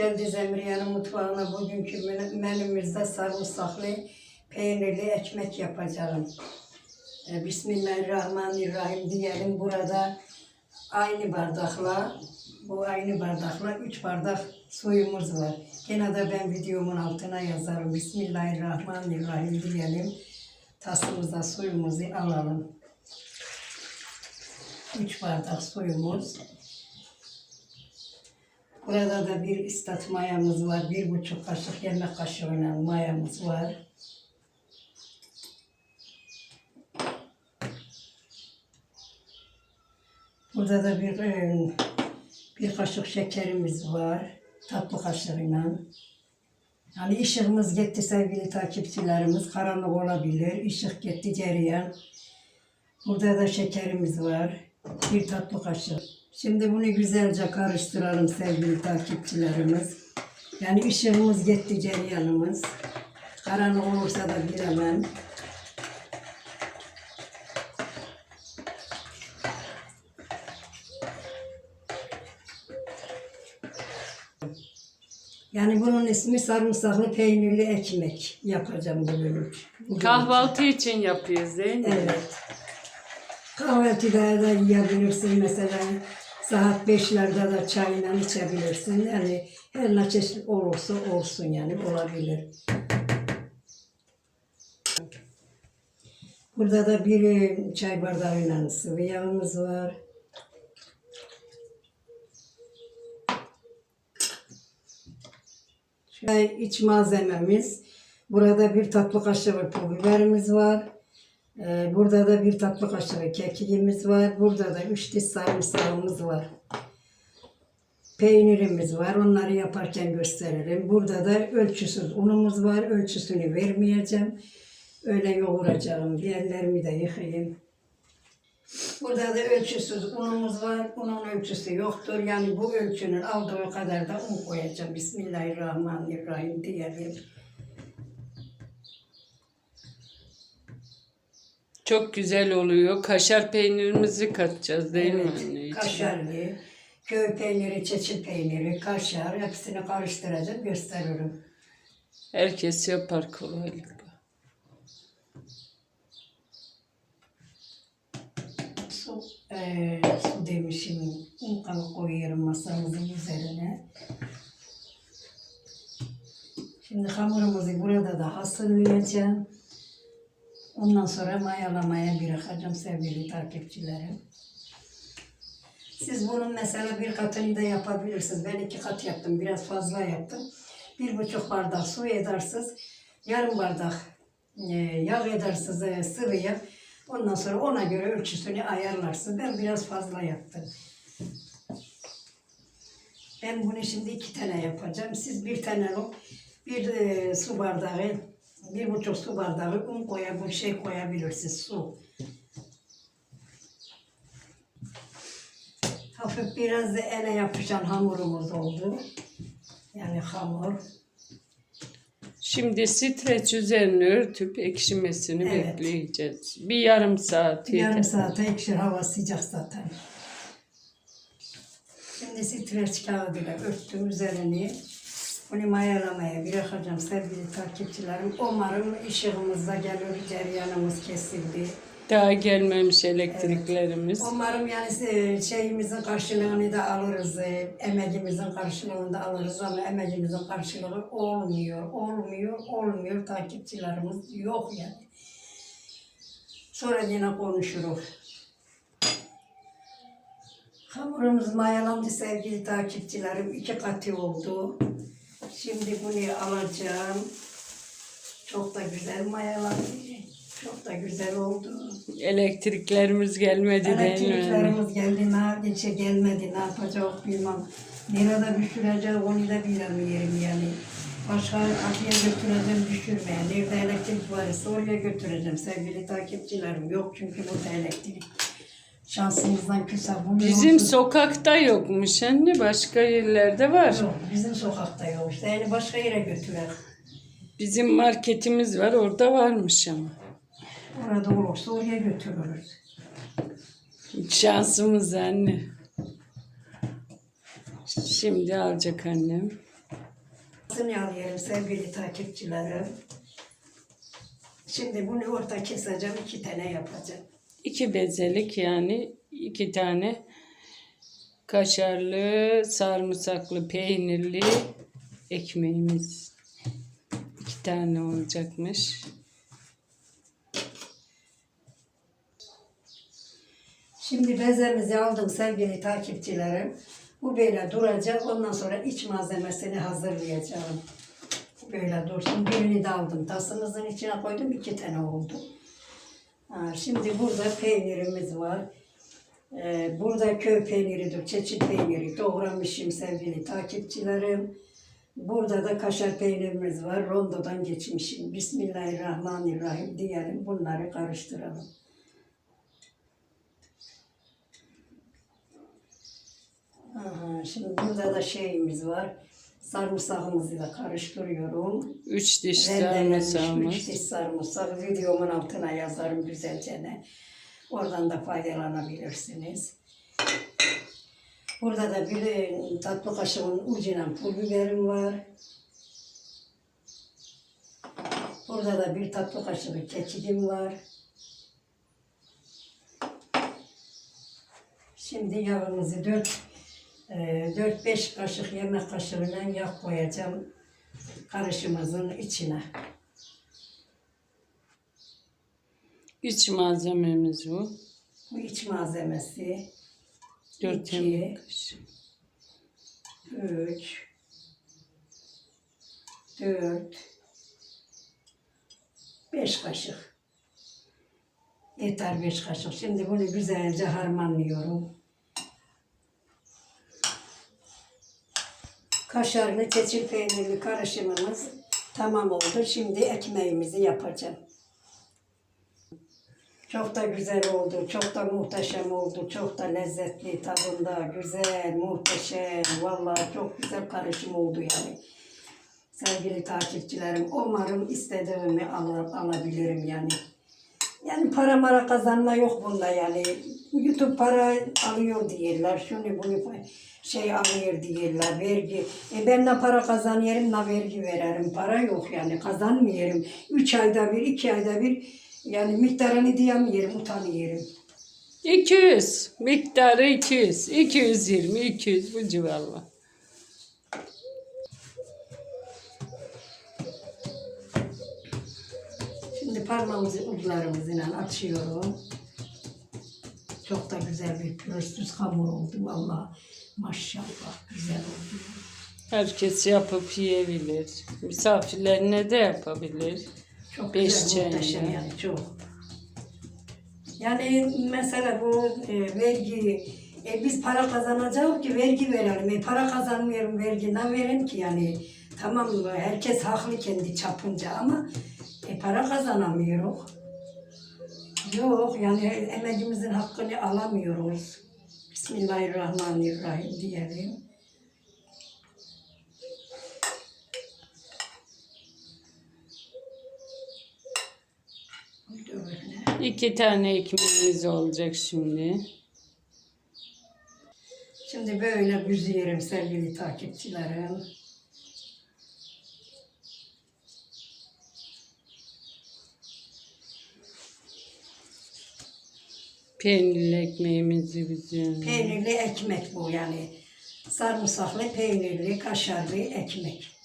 geldiniz Emriye'nin mutfağına. Bugünkü men- menümüzde sarımsaklı peynirli ekmek yapacağım. E, Bismillahirrahmanirrahim diyelim. Burada aynı bardakla, bu aynı bardakla 3 bardak suyumuz var. Gene de ben videomun altına yazarım. Bismillahirrahmanirrahim diyelim. Tasımıza suyumuzu alalım. 3 bardak suyumuz. Burada da bir istat mayamız var. Bir buçuk kaşık yemek kaşığıyla mayamız var. Burada da bir e, bir kaşık şekerimiz var. Tatlı kaşığıyla. Yani ışığımız gitti sevgili takipçilerimiz. Karanlık olabilir. Işık gitti cereyan. Burada da şekerimiz var. Bir tatlı kaşık. Şimdi bunu güzelce karıştıralım sevgili takipçilerimiz. Yani ışığımız gitti cereyanımız. Karanlık olursa da bilemem. Yani bunun ismi sarımsaklı peynirli ekmek yapacağım bugün. Bugün. Kahvaltı için yapıyoruz değil mi? Evet. Kahvaltıda da yiyebilirsin mesela. Saat beşlerde de çayla içebilirsin. Yani her ne çeşit olursa olsun yani olabilir. Burada da bir e, çay bardağıyla sıvı yağımız var. Çay iç malzememiz. Burada bir tatlı kaşığı pul biberimiz var. Ee, Burada da bir tatlı kaşığı kekiğimiz var. Burada da üç diş sarımsağımız var. Peynirimiz var. Onları yaparken gösteririm. Burada da ölçüsüz unumuz var. Ölçüsünü vermeyeceğim. Öyle yoğuracağım. Diğerlerimi de yıkayayım. Burada da ölçüsüz unumuz var. Unun ölçüsü yoktur. Yani bu ölçünün aldığı kadar da un koyacağım. Bismillahirrahmanirrahim diyelim. Çok güzel oluyor. Kaşar peynirimizi katacağız değil mi anne? içine? Kaşarlı, köy peyniri, çeçil peyniri, kaşar hepsini karıştıracağım gösteririm. Herkes yapar kolaylıkla. Su, eee, su demişim, un kalıp koyuyorum masamızın üzerine. Şimdi hamurumuzu burada da hazırlayacağım. Ondan sonra mayalamaya bırakacağım sevgili takipçilerim. Siz bunun mesela bir katını da yapabilirsiniz. Ben iki kat yaptım. Biraz fazla yaptım. Bir buçuk bardak su edersiniz. Yarım bardak e, yağ edersiniz e, sıvı yağ. Ondan sonra ona göre ölçüsünü ayarlarsınız. Ben biraz fazla yaptım. Ben bunu şimdi iki tane yapacağım. Siz bir tane bir e, su bardağı, bir buçuk su bardağı un koya, bir şey koyabilirsiniz. Su. Hafif biraz da ele yapışan hamurumuz oldu. Yani hamur. Şimdi streç üzerine örtüp ekşimesini Evet. bekleyeceğiz. Bir yarım saat yeter. Yarım saate ekşir hava sıcak zaten. Şimdi streç kağıdıyla örttüm üzerini. Bunu mayalamaya bırakacağım sevgili takipçilerim. Umarım ışığımızda gelir, cereyanımız kesildi. Daha gelmemiş elektriklerimiz. Umarım yani e, şeyimizin karşılığını da alırız, e, emeğimizin karşılığını da alırız ama emeğimizin karşılığı olmuyor, olmuyor, olmuyor. Takipçilerimiz yok yani. Sonra yine konuşuruz. Hamurumuz mayalandı sevgili takipçilerim. iki katı oldu. Şimdi bunu alacağım. Çok da güzel mayalandı. Çok da güzel oldu. Elektriklerimiz gelmedi değil mi? Elektriklerimiz geldi, ne yapacak gelmedi, ne yapacak bilmem. Nerede düşürecek onu da bilemiyorum yani. Başka kapıya götüreceğim düşürmeye. Nerede elektrik varsa oraya götüreceğim sevgili takipçilerim. Yok çünkü burada elektrik. Şansımızdan küse bu Bizim sokakta yokmuş anne. Başka yerlerde var. Yok, bizim sokakta yok işte. Yani başka yere götürer. Bizim marketimiz var. Orada varmış ama. Orada olursa oraya götürürüz. Şansımız anne. Şimdi alacak annem. ortasını alıyorum sevgili takipçilerim. Şimdi bunu orta keseceğim, iki tane yapacağım. İki bezelik yani iki tane kaşarlı, sarımsaklı, peynirli ekmeğimiz. iki tane olacakmış. Şimdi bezemizi aldım sevgili takipçilerim. Bu böyle duracak. Ondan sonra iç malzemesini hazırlayacağım. Böyle dursun. Birini de aldım. Tasımızın içine koydum. iki tane oldu. Şimdi burada peynirimiz var. Ee, burada köy peyniridir, çeçil peyniri doğramışım sevgili takipçilerim. Burada da kaşar peynirimiz var. Rondodan geçmişim. Bismillahirrahmanirrahim diyelim. Bunları karıştıralım. Aha, şimdi burada da şeyimiz var. Sarımsağımızı da karıştırıyorum. Üç diş Rendelenmiş üç sarımsağımız. diş sarımsak. Videomun altına yazarım güzelce ne. Oradan da faydalanabilirsiniz. Burada da bir tatlı kaşığın ucuyla pul biberim var. Burada da bir tatlı kaşığı kekikim var. Şimdi yağımızı 4 4-5 kaşık yemek kaşığıyla yağ koyacağım karışımızın içine. İç malzememiz bu. Bu iç malzemesi Dört İki. yemek kaşığı. 3 4 5 kaşık. Yeter 5 kaşık. Şimdi bunu güzelce harmanlıyorum. Kaşarlı keçil peynirli karışımımız tamam oldu. Şimdi ekmeğimizi yapacağım. Çok da güzel oldu, çok da muhteşem oldu, çok da lezzetli tadında, güzel, muhteşem, vallahi çok güzel karışım oldu yani. Sevgili takipçilerim, umarım istediğimi al- alabilirim yani. Yani para mara kazanma yok bunda yani. YouTube para alıyor diyorlar, şunu bunu şey alıyor diyorlar, vergi. E ben ne para kazanıyorum ne vergi veririm. Para yok yani kazanmıyorum. Üç ayda bir, iki ayda bir yani miktarını diyemiyorum, utanıyorum. 200. Miktarı 200. 220, 200 bu civarlar. Şimdi parmağımızı uçlarımızla açıyorum. Çok da güzel bir pürüzsüz hamur oldu valla. Maşallah güzel oldu. Herkes yapıp yiyebilir. Misafirlerine de yapabilir. Çok Beş güzel, çayına. muhteşem yani çok. Yani mesela bu e, vergi, e, biz para kazanacağız ki vergi verelim. E, para kazanmıyorum vergi ne verin ki yani. Tamam mı? Herkes haklı kendi çapınca ama e, para kazanamıyoruz. Yok yani emeğimizin hakkını alamıyoruz. Bismillahirrahmanirrahim diyelim. İki tane ekmeğimiz olacak şimdi. Şimdi böyle büzüyorum sevgili takipçilerim. Peynirli ekmeğimizi bizim. Peynirli ekmek bu yani. Sarımsaklı, peynirli, kaşarlı ekmek.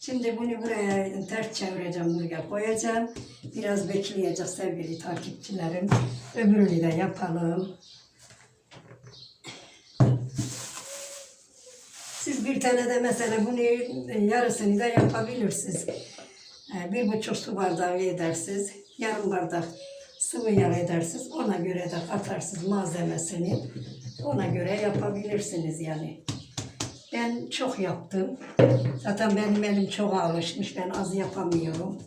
Şimdi bunu buraya ters çevireceğim, buraya koyacağım. Biraz bekleyecek sevgili takipçilerim. Öbürünü de yapalım. Siz bir tane de mesela bunu yarısını da yapabilirsiniz. Ee, Bir buçuk su bardağı edersiniz. Yarım bardak sıvı yağ edersiniz. Ona göre de katarsınız malzemesini. Ona göre yapabilirsiniz yani. Ben çok yaptım. Zaten benim elim çok alışmış. Ben az yapamıyorum.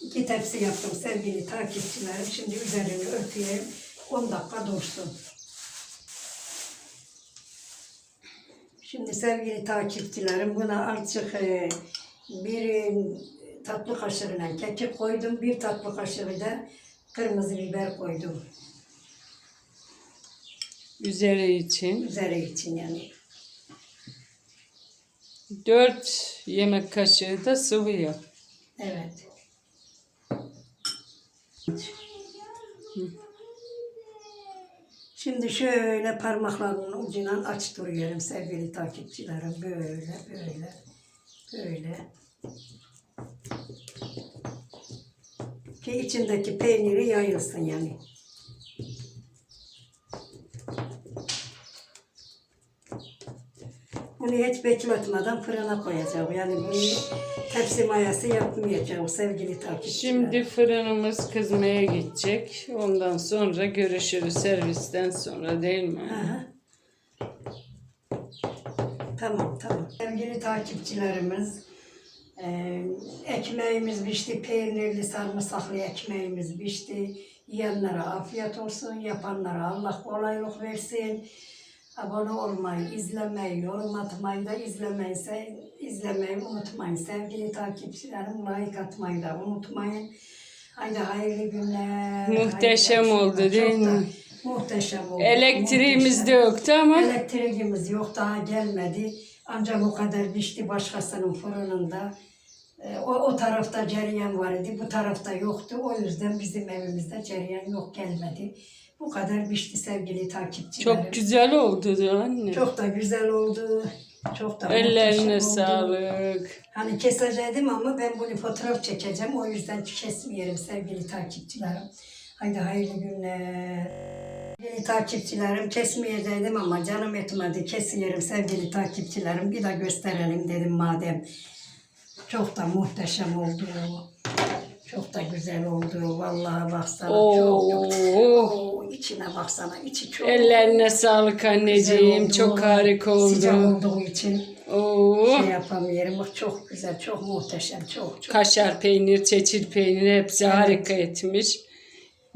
İki tepsi yaptım sevgili takipçilerim. Şimdi üzerini örteyim. 10 dakika dursun. Şimdi sevgili takipçilerim buna azıcık e, bir tatlı kaşığıyla kekik koydum. Bir tatlı kaşığı da kırmızı biber koydum. Üzeri için. Üzeri için yani. 4 yemek kaşığı da sıvı yağ. Evet. Şimdi şöyle parmaklarımın ucundan açtırıyorum sevgili takipçilerim. Böyle, böyle, böyle. Ki içindeki peyniri yayılsın yani. Bunu hiç bekletmeden fırına koyacağım. Yani bunu tepsi mayası yapmayacağım sevgili takipçilerim. Şimdi fırınımız kızmaya gidecek. Ondan sonra görüşürüz servisten sonra değil mi? Aha. Tamam tamam. Sevgili takipçilerimiz, e, ekmeğimiz pişti, peynirli sarımsaklı ekmeğimiz pişti. Yiyenlere afiyet olsun, yapanlara Allah kolaylık versin. Abone olmayı, izlemeyi, yorum atmayı da izlemeyse, izlemeyi unutmayın. Sevgili takipçilerim, like atmayı da unutmayın. Haydi hayırlı günler. Muhteşem hayırlı oldu, değil Çok mi? Muhteşem oldu. Elektriğimiz de muhteşem. yoktu ama Elektriğimiz yok daha gelmedi. Ancak o kadar pişti başkasının fırınında. Ee, O, o tarafta cereyan var idi, bu tarafta yoktu. O yüzden bizim evimizde cereyan yok gelmedi. Bu kadar pişti sevgili takipçilerim. çok güzel oldu anne. Çok da güzel oldu. Çok da Ellerine sağlık. Hani keseceğim ama ben bunu fotoğraf çekeceğim. O yüzden kesmeyelim sevgili takipçilerim. Haydi hayırlı günler. Sevgili takipçilerim kesmeyecektim ama canım etmedi. Kesiyorum sevgili takipçilerim. Bir de gösterelim dedim madem. Çok da muhteşem oldu. Çok da güzel oldu. Vallahi baksana. Çok, çok. Oo. Oo, içine baksana. içi çok Ellerine sağlık güzel anneciğim. oldu. Çok harika Sıcak oldu. olduğu için Oo. şey yapamıyorum. Çok güzel, çok muhteşem, çok çok. Kaşar peynir, çeçil peynir hepsi harika etmiş.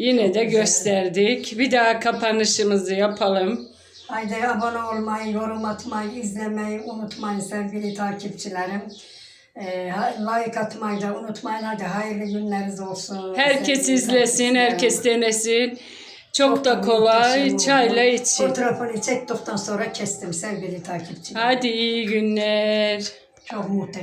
Yine de güzel. gösterdik. Bir daha kapanışımızı yapalım. Haydi abone olmayı, yorum atmayı, izlemeyi unutmayın sevgili takipçilerim. Ee, like atmayı da unutmayın. Hadi hayırlı günleriniz olsun. Herkes sevgili izlesin, herkes denesin. Çok da muhteşem kolay. Çayla için. Fotoğrafını çektikten sonra kestim sevgili takipçilerim. Hadi iyi günler. Çok muhteşem.